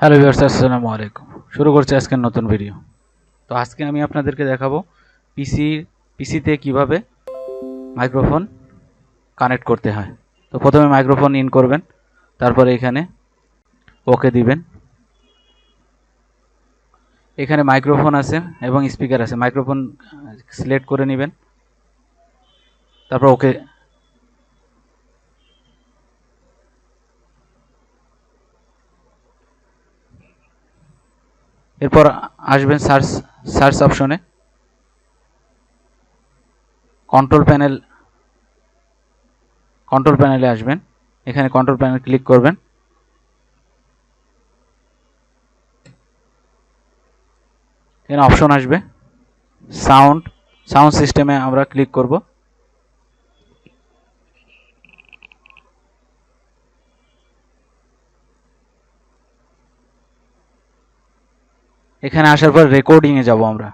Hello viewers আসসালামু আলাইকুম শুরু করছি আজকের নতুন ভিডিও তো আজকে আমি আপনাদেরকে দেখাবো পিসি পিসিতে কীভাবে মাইক্রোফোন কানেক্ট করতে হয়। তো প্রথমে মাইক্রোফোন ইন করবেন, তারপরে এখানে ওকে দিবেন। এখানে মাইক্রোফোন আছে এবং স্পিকার আছে। মাইক্রোফোন সিলেক্ট করে নেবেন, তারপর ওকে এরপর আসবেন সার্চ সার্চ অপশনে। কন্ট্রোল প্যানেল, কন্ট্রোল প্যানেলে আসবেন। এখানে কন্ট্রোল প্যানেল ক্লিক করবেন। এখানে অপশন আসবে। সাউন্ড সাউন্ড সিস্টেমে আমরা ক্লিক করব। এখানে আসার পর রেকর্ডিংয়ে যাব আমরা।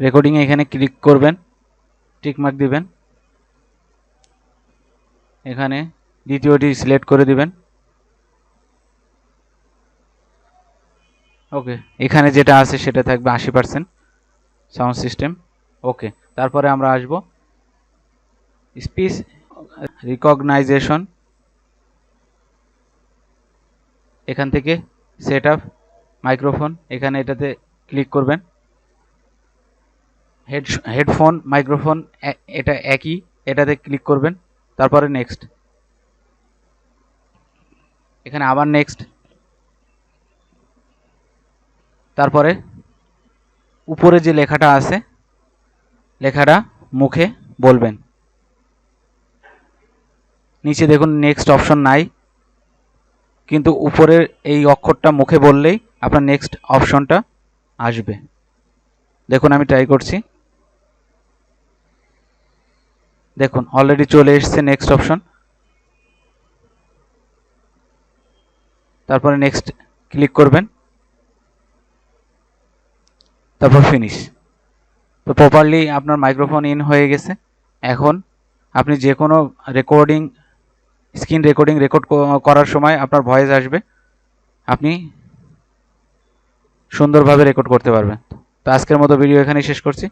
রেকর্ডিংয়ে এখানে ক্লিক করবেন টিক মার্ক দিবেন। এখানে দ্বিতীয়টি সিলেক্ট করে দিবেন। ওকে এখানে যেটা আছে সেটা থাকবে আশি পার্সেন্ট সাউন্ড সিস্টেম ওকে তারপরে আমরা আসব। স্পিচ রিকগনাইজেশন এখান থেকে সেট আপ মাইক্রোফোন এখানে এটাতে ক্লিক করবেন। হেড হেডফোন মাইক্রোফোন এটা একই, এটাতে ক্লিক করবেন। তারপরে নেক্সট এখানে আবার নেক্সট তারপরে উপরে যে লেখাটা আছে, লেখাটা মুখে বলবেন। নিচে দেখুন নেক্সট অপশন নাই। কিন্তু উপরের এই অক্ষরটা মুখে বললেই আপনার নেক্সট অপশনটা আসবে। দেখুন আমি ট্রাই করছি। দেখুন অলরেডি চলে এসছে নেক্সট অপশন তারপরে নেক্সট ক্লিক করবেন। তারপর ফিনিশ তো প্রপারলি আপনার মাইক্রোফোন ইন হয়ে গেছে। এখন আপনি যে কোনো রেকর্ডিং স্ক্রিন রেকর্ডিং রেকর্ড করার সময় আপনার ভয়েস আসবে। আপনি সুন্দরভাবে রেকর্ড করতে পারবেন। তো আজকের মতো ভিডিও এখানেই শেষ করছি।